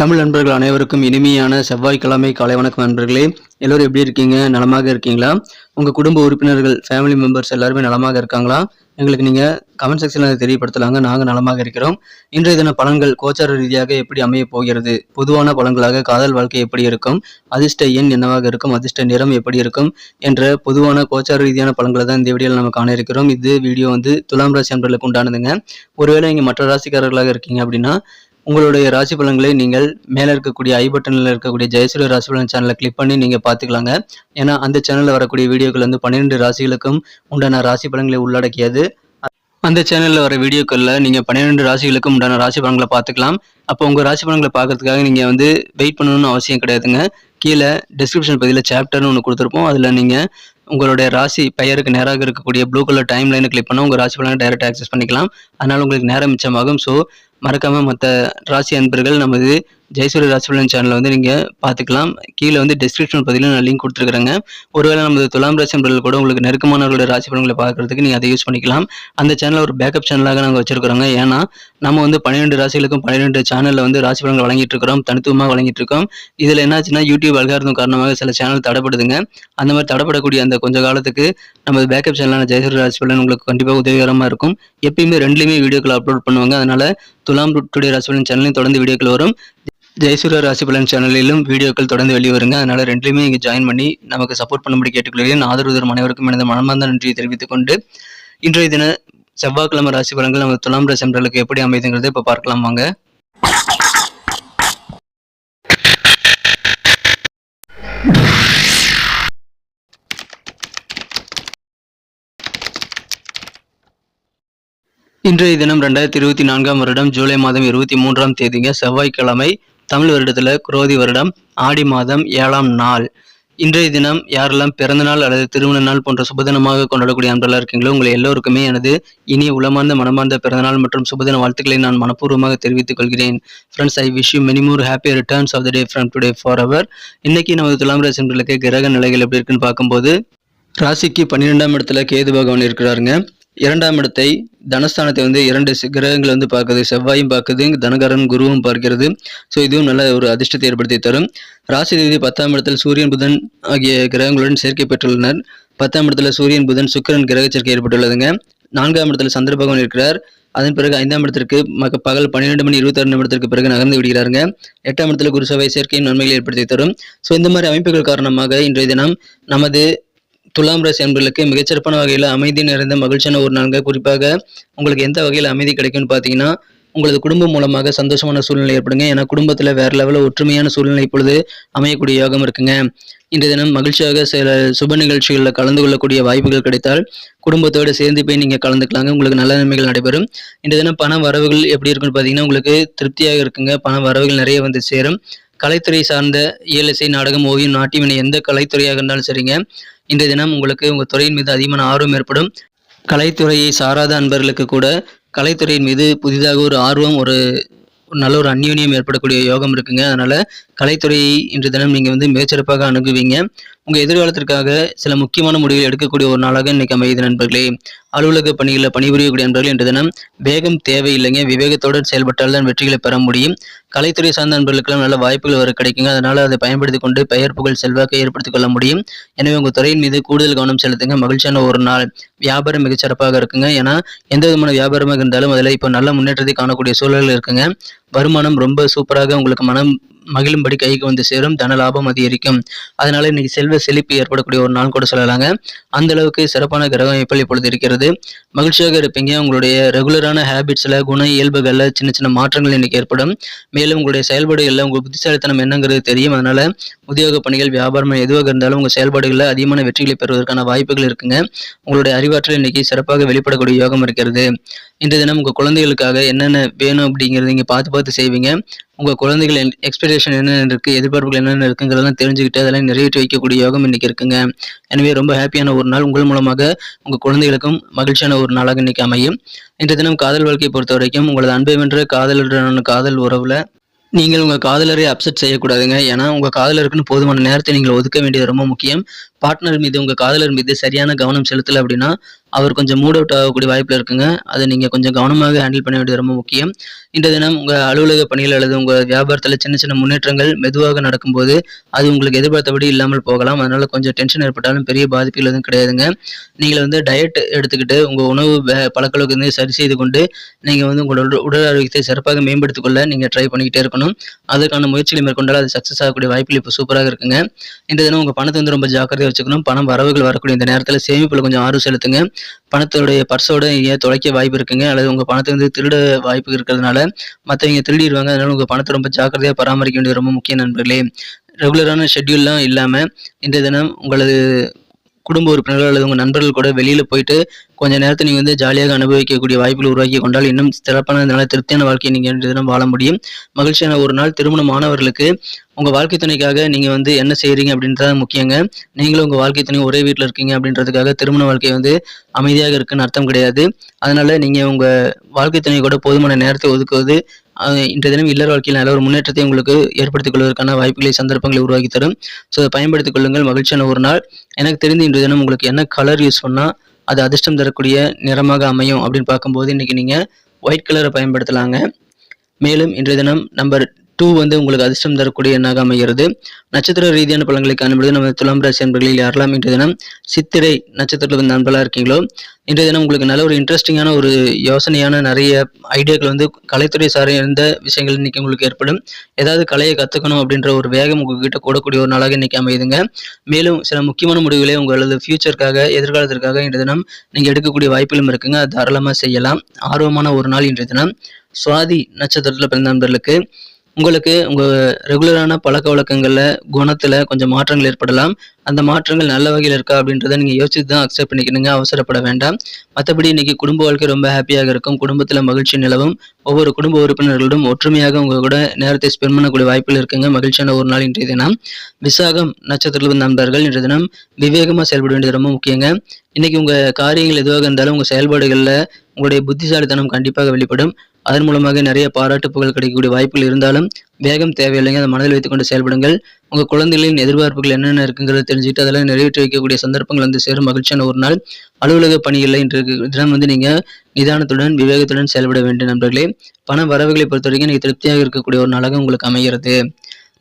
தமிழ் நண்பர்கள் அனைவருக்கும் இனிமையான செவ்வாய்க்கிழமை காலை வணக்கம் நண்பர்களே. எல்லோரும் எப்படி இருக்கீங்க? நலமாக இருக்கீங்களா? உங்கள் குடும்ப உறுப்பினர்கள் ஃபேமிலி மெம்பர்ஸ் எல்லாருமே நலமாக இருக்காங்களா? எங்களுக்கு நீங்கள் கமெண்ட் செக்ஷனில் தெரியப்படுத்தலாங்க. நாங்கள் நலமாக இருக்கிறோம். இன்றைய தின பலன்கள் கோச்சார ரீதியாக எப்படி அமைய போகிறது? பொதுவான பலன்களாக காதல் வாழ்க்கை எப்படி இருக்கும்? அதிர்ஷ்ட எண் என்னவாக இருக்கும்? அதிர்ஷ்ட நிறம் எப்படி இருக்கும்? என்ற பொதுவான கோச்சார ரீதியான பலன்களை தான் இந்த வீடியோவில் நம்ம காண இருக்கிறோம். இது வீடியோ வந்து துலாம் ராசி நண்பர்களுக்கு உண்டானதுங்க. ஒருவேளை நீங்கள் மற்ற ராசிக்காரர்களாக இருக்கீங்க அப்படின்னா உங்களுடைய ராசி பலன்களை நீங்கள் மேலே இருக்கக்கூடிய ஐ பட்டனில் இருக்கக்கூடிய ஜெயசூரிய ராசி பலன் சேனலை கிளிக் பண்ணி நீங்கள் பார்த்துக்கலாங்க. ஏன்னா அந்த சேனலில் வரக்கூடிய வீடியோக்கள் வந்து பன்னிரெண்டு ராசிகளுக்கும் உண்டான ராசி பலன்களை உள்ளடக்கியது. அந்த சேனலில் வர வீடியோக்களில் நீங்கள் பன்னிரெண்டு ராசிகளுக்கும் உண்டான ராசி பலன்களை பார்த்துக்கலாம். அப்போ உங்கள் ராசி பலன்களை பார்க்கறதுக்காக நீங்கள் வந்து வெயிட் பண்ணணும்னு அவசியம் கிடையாதுங்க. கீழே டிஸ்கிரிப்ஷன் பகுதியில் சாப்டர்னு ஒன்று கொடுத்துருப்போம். அதில் நீங்கள் உங்களுடைய ராசி பெயருக்கு நேராக இருக்கக்கூடிய ப்ளூ கலர் டைம் லைனை கிளிக் பண்ணால் உங்கள் ராசி பலனை டைரெக்ட் ஆக்சஸ் பண்ணிக்கலாம். அதனால் உங்களுக்கு நேரம் மிச்சமாகும். ஸோ மறக்காமல் மற்ற ராசி அன்பர்கள் நமது ஜெயசூரிய ராசிபலன் சேனலை வந்து நீங்கள் பார்த்துக்கலாம். கீழே வந்து டிஸ்கிரிப்ஷன் பகுதியில் நான் லிங்க் கொடுத்துருக்குறேங்க. ஒருவேளை நமது துலாம் ராசி அன்பர்கள் கூட உங்களுக்கு நெருக்கமானவர்களுடைய ராசி பலன்களை பார்க்குறதுக்கு நீங்கள் அதை யூஸ் பண்ணிக்கலாம். அந்த சேனலை ஒரு பேக்கப் சேனலாக நாங்கள் வச்சிருக்கிறோங்க. ஏன்னா நம்ம வந்து பன்னிரெண்டு ராசிகளுக்கும் பன்னிரெண்டு சேனலில் வந்து ராசி பலன்கள் வழங்கிட்டு இருக்கிறோம். தனித்துவமாக வழங்கிட்டு இருக்கோம். இதில் என்னாச்சுன்னா யூடியூப் அல்காரதம் காரணமாக சில சேனல் தடைப்படுதுங்க அந்த மாதிரி தடைப்படக்கூடிய அந்த கொஞ்ச காலத்துக்கு நம்ம பேக்கப் சேனலான ஜெயசூரிய ராசி பலன் உங்களுக்கு கண்டிப்பாக உதவிகரமாக இருக்கும். எப்பயுமே ரெண்டுலேயுமே வீடியோக்கள் அப்லோட் பண்ணுவாங்க. அதனால துலாம் டுடே ராசிபலன் சேனலையும் தொடர்ந்து வீடியோக்கள் வரும். ஜெயசூரிய ராசி பலன் சேனலிலும் வீடியோக்கள் தொடர்ந்து வெளிவருங்க. அதனால ரெண்டுலையுமே இங்கே ஜாயின் பண்ணி நமக்கு சப்போர்ட் பண்ணும்படி கேட்டுக்கொள்கிறேன். ஆதரவு அனைவருக்கும் எனது மனமார்ந்த நன்றியை தெரிவித்துக் கொண்டு இன்றைய தின செவ்வாய்க்கிழமை ராசி பலன்கள் நமது துலாம் ராசி எப்படி அமைதுங்கிறத இப்போ பார்க்கலாம் வாங்க. இன்றைய தினம் ரெண்டாயிரத்தி இருபத்தி நான்காம் வருடம் ஜூலை மாதம் இருபத்தி மூன்றாம் தேதிங்க. செவ்வாய்க்கிழமை தமிழ் வருடத்தில் குரோதி வருடம் ஆடி மாதம் ஏழாம் நாள். இன்றைய தினம் யாரெல்லாம் பிறந்த நாள் அல்லது திருமண நாள் போன்ற சுபதினமாக கொண்டாடக்கூடிய அன்பர்களாக இருக்கீங்களோ உங்களை எல்லோருக்குமே எனது இனிய உளமார்ந்த மனமார்ந்த பிறந்தநாள் மற்றும் சுபதின வாழ்த்துக்களை நான் மனப்பூர்வமாக தெரிவித்துக் கொள்கிறேன். Friends I wish you many more happy returns of the day from today for our இன்னைக்கு நமது துலாம் ராசி கிரக நிலைகள் எப்படி இருக்குன்னு பார்க்கும்போது ராசிக்கு பன்னிரெண்டாம் இடத்துல கேது பகவான் இருக்கிறாருங்க. இரண்டாம் இடத்தை தனஸ்தானத்தை வந்து இரண்டு கிரகங்கள் வந்து பார்க்குது. செவ்வாயும் பார்க்குது தனகரன் குருவும் பார்க்கிறது. ஸோ இதுவும் நல்ல ஒரு அதிர்ஷ்டத்தை ஏற்படுத்தி தரும். ராசி தேதி பத்தாம் இடத்தில் சூரியன் புதன் ஆகிய கிரகங்களுடன் சேர்க்கை பெற்றுள்ளனர். பத்தாம் இடத்துல சூரியன் புதன் சுக்கிரன் கிரக சேர்க்கை ஏற்பட்டுள்ளதுங்க. நான்காம் இடத்துல சந்திர பகவான் இருக்கிறார். அதன் பிறகு ஐந்தாம் இடத்திற்கு மக பகல் பன்னிரெண்டு மணி இருபத்தாறு நிமிடத்திற்கு பிறகு நகர்ந்து விடுகிறாருங்க. எட்டாம் இடத்துல குருசபை சேர்க்கையும் நன்மைகளை ஏற்படுத்தி தரும். ஸோ இந்த மாதிரி அமைப்புகள் காரணமாக இன்றைய தினம் நமது துலாம் ராசி அன்பர்களுக்கு மிகச்சிறப்பான வகையில் அமைதி நிறைந்த மகிழ்ச்சியான ஒரு நாளுங்க. குறிப்பாக உங்களுக்கு எந்த வகையில் அமைதி கிடைக்கும்னு பார்த்தீங்கன்னா உங்களது குடும்பம் மூலமாக சந்தோஷமான சூழ்நிலை ஏற்படுங்க. ஏன்னா குடும்பத்தில் வேற லெவலில் ஒற்றுமையான சூழ்நிலை இப்பொழுது அமையக்கூடிய யோகம் இருக்குங்க. இன்றைய தினம் மகிழ்ச்சியாக சில சுப நிகழ்ச்சிகளில் கலந்து கொள்ளக்கூடிய வாய்ப்புகள் கிடைத்தால் குடும்பத்தோடு சேர்ந்து போய் நீங்கள் கலந்துக்கலாங்க. உங்களுக்கு நல்ல நன்மைகள் நடைபெறும். இன்றைய தினம் பண வரவுகள் எப்படி இருக்குன்னு பார்த்தீங்கன்னா உங்களுக்கு திருப்தியாக இருக்குங்க. பண வரவுகள் நிறைய வந்து சேரும். கலைத்துறை சார்ந்த இயலிசை நாடகம் ஓவியம் நாட்டியம் என எந்த கலைத்துறையாக இருந்தாலும் சரிங்க. இன்றைய தினம் உங்களுக்கு உங்கள் துறையின் மீது அதிகமான ஆர்வம் ஏற்படும். கலைத்துறையை சாராத அன்பர்களுக்கு கூட கலைத்துறையின் மீது புதிதாக ஒரு ஆர்வம் ஒரு நல்ல ஒரு அந்யோன்யம் ஏற்படக்கூடிய யோகம் இருக்குங்க. அதனால் கலைத்துறையை இன்று தினம் நீங்கள் வந்து மிகச்சிறப்பாக அணுகுவீங்க. உங்கள் எதிர்காலத்திற்காக சில முக்கியமான முடிவுகள் எடுக்கக்கூடிய ஒரு நாளாக இன்றைக்கி அமையுது நண்பர்களே. அலுவலக பணிகளில் பணிபுரியக்கூடிய நண்பர்கள் இன்று தினம் வேகம் தேவையில்லைங்க. விவேகத்தோடு செயல்பட்டால் தான் வெற்றிகளை பெற முடியும். கலைத்துறை சார்ந்த நண்பர்களுக்கெல்லாம் நல்ல வாய்ப்புகள் வர கிடைக்குங்க. அதனால அதை பயன்படுத்தி கொண்டு பெயர் புகழ் செல்வாக்கை ஏற்படுத்திக் கொள்ள முடியும். எனவே உங்கள் துறையின் மீது கூடுதல் கவனம் செலுத்துங்க. மகிழ்ச்சியான ஒரு நாள் வியாபாரம் மிகச்சிறப்பாக இருக்குங்க. ஏன்னா எந்த விதமான வியாபாரமாக இருந்தாலும் அதில் இப்போ நல்ல முன்னேற்றத்தை காணக்கூடிய சூழல் இருக்குங்க. வருமானம் ரொம்ப சூப்பராக உங்களுக்கு மனம் மகிழும்படி கைக்கு வந்து சேரும். தன லாபம் அதிகரிக்கும். அதனால இன்னைக்கு செல்வ செழிப்பு ஏற்படக்கூடிய ஒரு நாள் கூட சொல்லலாங்க. அந்த அளவுக்கு சிறப்பான கிரக அமைப்புகள் இப்பொழுது இருக்கிறது. மகிழ்ச்சியாக இருப்பீங்க. உங்களுடைய ரெகுலரான ஹேபிட்ஸில் குண இயல்புகளில் சின்ன சின்ன மாற்றங்கள் இன்னைக்கு ஏற்படும். மேலும் உங்களுடைய செயல்பாடுகளில் உங்கள் புத்திசாலித்தனம் என்னங்கிறது தெரியும். அதனால் உத்தியோக பணிகள் வியாபாரம் எதுவாக இருந்தாலும் உங்கள் செயல்பாடுகளில் அதிகமான வெற்றிகளை பெறுவதற்கான வாய்ப்புகள் இருக்குங்க. உங்களுடைய அறிவாற்றல் இன்னைக்கு சிறப்பாக வெளிப்படக்கூடிய யோகம் இருக்கிறது. இன்றைய தினம் உங்கள் குழந்தைகளுக்காக என்னென்ன வேணும் அப்படிங்கிறத நீங்கள் பார்த்து பார்த்து செய்வீங்க. உங்கள் குழந்தைகள் எக்ஸ்பெக்டேஷன் என்னென்ன இருக்குது எதிர்பார்ப்புகள் என்னென்ன இருக்குங்கிறதெல்லாம் தெரிஞ்சுக்கிட்டு அதெல்லாம் நிறைவேற்றி வைக்கக்கூடிய யோகம் இன்னைக்கு இருக்குங்க. எனவே ரொம்ப ஹாப்பியான ஒரு நாள். உங்கள் மூலமாக உங்கள் குழந்தைகளுக்கும் மகிழ்ச்சியான ஒரு நாளாக இன்னைக்கு அமையும். இன்றைய தினம் காதல் வாழ்க்கையை பொறுத்த வரைக்கும் உங்களது அன்பை வென்ற காதலுடனான காதல் உறவில் நீங்கள் உங்கள் காதலரை அப்செட் செய்யக்கூடாதுங்க. ஏன்னா உங்கள் காதலருக்குன்னு போதுமான நேரத்தை நீங்கள் ஒதுக்க வேண்டியது ரொம்ப முக்கியம். பார்ட்னர் மீது உங்கள் காதலர் மீது சரியான கவனம் செலுத்தலை அப்படின்னா அவர் கொஞ்சம் மூட் அவுட் ஆகக்கூடிய வாய்ப்பில் இருக்குங்க. அதை நீங்கள் கொஞ்சம் கவனமாக ஹேண்டில் பண்ண வேண்டியது ரொம்ப முக்கியம். இந்த தினம் உங்கள் அலுவலக பணிகள் அல்லது உங்கள் வியாபாரத்தில் சின்ன சின்ன முன்னேற்றங்கள் மெதுவாக நடக்கும்போது அது உங்களுக்கு எதிர்பார்த்தபடி இல்லாமல் போகலாம். அதனால் கொஞ்சம் டென்ஷன் ஏற்பட்டாலும் பெரிய பாதிப்புகள் எதுவும் கிடையாதுங்க. நீங்கள் வந்து டயட் எடுத்துக்கிட்டு உங்கள் உணவு வே- வந்து சரி செய்து கொண்டு நீங்கள் வந்து உங்களோட உடல் உடல் ஆரோக்கியத்தை சிறப்பாக மேம்படுத்திக் கொள்ள நீங்கள் ட்ரை பண்ணிக்கிட்டே இருக்கணும். அதற்கான முயற்சிகளை மேற்கொண்டால் அது சக்ஸஸ் ஆகக்கூடிய வாய்ப்புகள் இப்போ சூப்பராக இருக்குங்க. இந்த தினம் உங்கள் பணத்தை வந்து ரொம்ப ஜாக்கிரதை வச்சுக்கணும். பணம் வரவுகள் வரக்கூடிய இந்த நேரத்தில் சேமிப்பில் கொஞ்சம் ஆர்வம் செலுத்துங்க. பணத்தோடைய பர்ஸோட ஏன் தொலைக்க வாய்ப்பு இருக்குங்க. அல்லது உங்கள் பணத்தை வந்து திருட வாய்ப்பு இருக்கிறதுனால மற்றவங்க திருடிடுவாங்க. அதனால உங்கள் பணத்தை ரொம்ப ஜாக்கிரதையாக பராமரிக்க வேண்டியது ரொம்ப முக்கிய நண்பர்களே. ரெகுலரான ஷெட்யூல்லாம் இல்லாமல் இந்த தினம் உங்களது குடும்ப உறுப்பினர்கள் அல்லது உங்கள் நண்பர்கள் கூட வெளியில் போயிட்டு கொஞ்ச நேரத்தை நீங்கள் வந்து ஜாலியாக அனுபவிக்கக்கூடிய வாய்ப்புகள் உருவாக்கி கொண்டால் இன்னும் சிறப்பான நல்ல திருப்தியான வாழ்க்கையை நீங்கள் இன்றைய தினம் வாழ முடியும். மகிழ்ச்சியான ஒரு நாள். திருமணமானவர்களுக்கு உங்கள் வாழ்க்கை துணைக்காக நீங்கள் வந்து என்ன செய்கிறீங்க அப்படின்றது முக்கியங்க. நீங்களும் உங்கள் வாழ்க்கை துணை ஒரே வீட்டில் இருக்கீங்க அப்படின்றதுக்காக திருமண வாழ்க்கை வந்து அமைதியாக இருக்குன்னு அர்த்தம் கிடையாது. அதனால் நீங்கள் உங்கள் வாழ்க்கை துணை கூட போதுமான நேரத்தை ஒதுக்குவது இன்றைய தினம் இல்லற வாழ்க்கையில் நல்ல ஒரு முன்னேற்றத்தை உங்களுக்கு ஏற்படுத்திக் கொள்வதற்கான வாய்ப்புகளை சந்தர்ப்பங்களை உருவாக்கி தரும். ஸோ அதை பயன்படுத்திக் கொள்ளுங்கள். மகிழ்ச்சியான ஒரு நாள். எனக்கு தெரிந்து இன்றைய தினம் உங்களுக்கு என்ன கலர் யூஸ் பண்ணால் அது அதிர்ஷ்டம் தரக்கூடிய நிறமாக அமையும் அப்படின்னு பார்க்கும்போது இன்றைக்கி நீங்கள் ஒயிட் கலரை பயன்படுத்தலாங்க. மேலும் இன்றைய தினம் நம்பர் டூ வந்து உங்களுக்கு அதிர்ஷ்டம் தரக்கூடிய எண்ணாக அமைகிறது. நட்சத்திர ரீதியான பலன்களை காணும்பொழுது நம்ம துலாம் ராசி நண்பர்களில் யாரெல்லாம் இன்றைய தினம் சித்திரை நட்சத்திரத்தில் வந்து நண்பர்களாக இருக்கீங்களோ இன்றைய தினம் உங்களுக்கு நல்ல ஒரு இன்ட்ரெஸ்டிங்கான ஒரு யோசனையான நிறைய ஐடியாக்கள் வந்து கலைத்துறை சார்ந்த விஷயங்கள் இன்னைக்கு உங்களுக்கு ஏற்படும். ஏதாவது கலையை கற்றுக்கணும் அப்படின்ற ஒரு வேகம் உங்ககிட்ட கூடக்கூடிய ஒரு நாளாக இன்னைக்கு அமையுதுங்க. மேலும் சில முக்கியமான முடிவுகளை உங்களது ஃபியூச்சருக்காக எதிர்காலத்திற்காக இன்றைய தினம் நீங்கள் எடுக்கக்கூடிய வாய்ப்புகளும் இருக்குங்க. அது தாராளமாக செய்யலாம். ஆர்வமான ஒரு நாள் இன்றைய தினம். சுவாதி நட்சத்திரத்தில் பிறந்த நண்பர்களுக்கு உங்களுக்கு உங்கள் ரெகுலரான பழக்க வழக்கங்களில் குணத்தில் கொஞ்சம் மாற்றங்கள் ஏற்படலாம். அந்த மாற்றங்கள் நல்ல வகையில் இருக்கா அப்படின்றத நீங்கள் யோசித்து தான் அக்செப்ட் பண்ணிக்கணுங்க. அவசரப்பட வேண்டாம். மற்றபடி இன்னைக்கு குடும்ப வாழ்க்கை ரொம்ப ஹாப்பியாக இருக்கும். குடும்பத்தில் மகிழ்ச்சி நிலவும். ஒவ்வொரு குடும்ப உறுப்பினர்களுடன் ஒற்றுமையாக உங்கள் கூட நேரத்தை ஸ்பெண்ட் பண்ணக்கூடிய வாய்ப்பில் இருக்குங்க. மகிழ்ச்சியான ஒரு நாள் இன்றைய தினம். விசாகம் நட்சத்திரத்தில் நண்பர்கள் இன்றைய தினம் விவேகமாக செயல்பட வேண்டியது ரொம்ப முக்கியங்க. இன்னைக்கு உங்கள் காரியங்கள் எதுவாக இருந்தாலும் உங்கள் செயல்பாடுகளில் உங்களுடைய புத்திசாலித்தனம் கண்டிப்பாக வெளிப்படும். அதன் மூலமாக நிறைய பாராட்டு புகழ் கிடைக்கக்கூடிய வாய்ப்புகள் இருந்தாலும் வேகம் தேவையில்லைங்க. அதை மனதில் வைத்துக்கொண்டு செயல்படுங்கள். உங்கள் குழந்தைகளின் எதிர்பார்ப்புகள் என்னென்ன இருக்குங்கிறத தெரிஞ்சுட்டு அதெல்லாம் நிறைவேற்றி வைக்கக்கூடிய சந்தர்ப்பங்கள் வந்து சேரும். மகிழ்ச்சியான ஒரு நாள். அலுவலக பணிகளில் இன்று தினம் வந்து நீங்கள் நிதானத்துடன் விவேகத்துடன் செயல்பட வேண்டும் நண்பர்களே. பண வரவுகளை பொறுத்தவரைக்கும் நீங்கள் திருப்தியாக இருக்கக்கூடிய ஒரு நாளாக உங்களுக்கு அமைகிறது.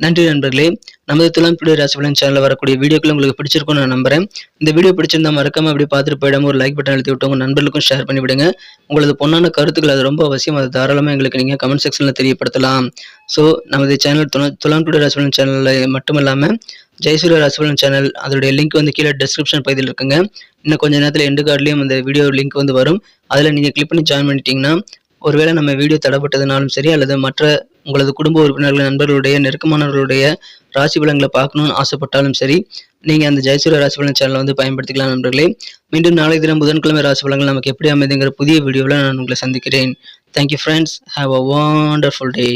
நன்றி நண்பர்களே. நமது துலாம் பிடி ராசிபலன் சேனலில் வரக்கூடிய வீடியோக்கள் உங்களுக்கு பிடிச்சிருக்கும்னு நான் நம்புறேன். இந்த வீடியோ பிடிச்சிருந்தா மறக்காம அப்படி பார்த்துட்டு போயிடாம ஒரு லைக் பட்டன் அழுத்தி விட்டு உங்கள் நண்பர்களுக்கும் ஷேர் பண்ணிவிடுங்க உங்களது பொண்ணான கருத்துக்கள் அது ரொம்ப அவசியம். அது தாராளமாக எங்களுக்கு நீங்கள் கமெண்ட் செக்ஷனில் தெரியப்படுத்தலாம். ஸோ நமது சேனல் துலா துலாம் பிடி ராசிபலன் சேனலில் மட்டும் இல்லாமல் ஜெயசூரிய ராசிபலன் சேனல் அதோடைய லிங்க் வந்து கீழே டிஸ்கிரிப்ஷன் பகுதியில் இருக்குங்க. இன்னும் கொஞ்ச நேரத்தில் எண்டு கார்ட்லேயும் அந்த வீடியோ லிங்க் வந்து வரும். அதில் நீங்கள் கிளிக் பண்ணி ஜாயின் பண்ணிட்டீங்கன்னா ஒருவேளை நம்ம வீடியோ தடப்பட்டதுனாலும் சரி அல்லது மற்ற உங்களது குடும்ப உறுப்பினர்கள் நண்பர்களுடைய நெருக்கமானவர்களுடைய ராசி பலன்களை பார்க்கணும்னு ஆசைப்பட்டாலும் சரி நீங்கள் அந்த ஜெயசூரிய ராசி பலன் சேனலை வந்து பயன்படுத்திக்கலாம் நண்பர்களே. மீண்டும் நாளை தினம் புதன்கிழமை ராசி பலன்கள் நமக்கு எப்படி அமைதுங்கிற புதிய வீடியோவில் நான் உங்களை சந்திக்கிறேன். Thank you friends have a wonderful day